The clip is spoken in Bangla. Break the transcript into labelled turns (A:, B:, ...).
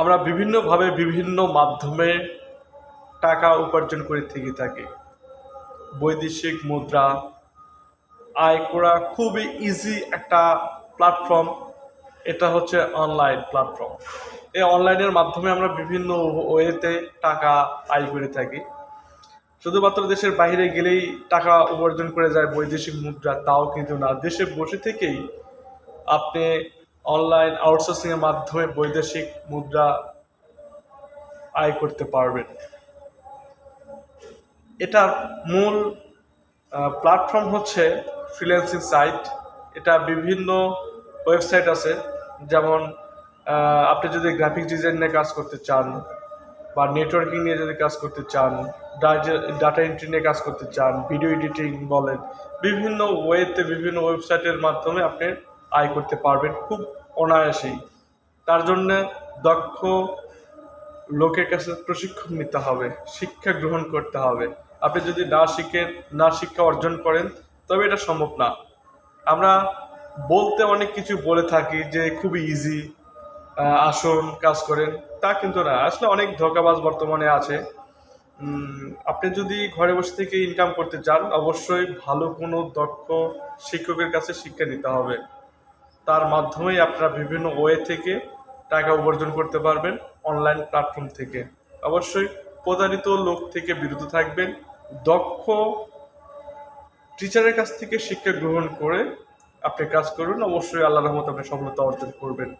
A: আমরা বিভিন্নভাবে বিভিন্ন মাধ্যমে টাকা উপার্জন করে থেকে থাকি। বৈদেশিক মুদ্রা, আয় করা খুবই ইজি একটা প্ল্যাটফর্ম এটা হচ্ছে অনলাইন প্ল্যাটফর্ম এই অনলাইনের মাধ্যমে আমরা বিভিন্ন ওয়েতে টাকা আয় করে থাকি। শুধুমাত্র দেশের বাইরে গেলেই টাকা উপার্জন করে যায় বৈদেশিক মুদ্রা, তাও কিন্তু না। দেশে বসে থেকেই আপনি অনলাইন আউটসোর্সিংয়ের মাধ্যমে বৈদেশিক মুদ্রা আয় করতে পারবেন। এটার মূল প্ল্যাটফর্ম হচ্ছে ফ্রিল্যান্সিং সাইট এটা বিভিন্ন ওয়েবসাইট আছে, যেমন আপনি যদি গ্রাফিক ডিজাইন নিয়ে কাজ করতে চান বা নেটওয়ার্কিং নিয়ে যদি কাজ করতে চান ডাটা এন্ট্রি নিয়ে কাজ করতে চান ভিডিও এডিটিং বলেন, বিভিন্ন ওয়েতে বিভিন্ন ওয়েবসাইটের মাধ্যমে আপনি আয় করতে পারবেন খুব অনায়াসেই। তার জন্য দক্ষ লোকের কাছে প্রশিক্ষণ নিতে হবে, শিক্ষা গ্রহণ করতে হবে। আপনি যদি না শিখেন না শিক্ষা অর্জন করেন, তবে এটা সম্ভব না। আমরা বলতে অনেক কিছু বলে থাকি যে খুবই ইজি আসুন, কাজ করেন, তা কিন্তু না। আসলে অনেক ধোকাবাজ বর্তমানে আছে। আপনি যদি ঘরে বসে থেকে ইনকাম করতে চান, অবশ্যই ভালো কোনো দক্ষ শিক্ষকের কাছে শিক্ষা নিতে হবে। তার মাধ্যমেই আপনারা বিভিন্ন ওয়ে থেকে টাকা উপার্জন করতে পারবেন অনলাইন প্ল্যাটফর্ম থেকে। অবশ্যই প্রতারিত লোক থেকে বিরত থাকবেন, দক্ষ টিচারের কাছ থেকে শিক্ষা গ্রহণ করে আপনি কাজ করবেন অবশ্যই আল্লাহ রহমত আপনি সফলতা অর্জন করবেন।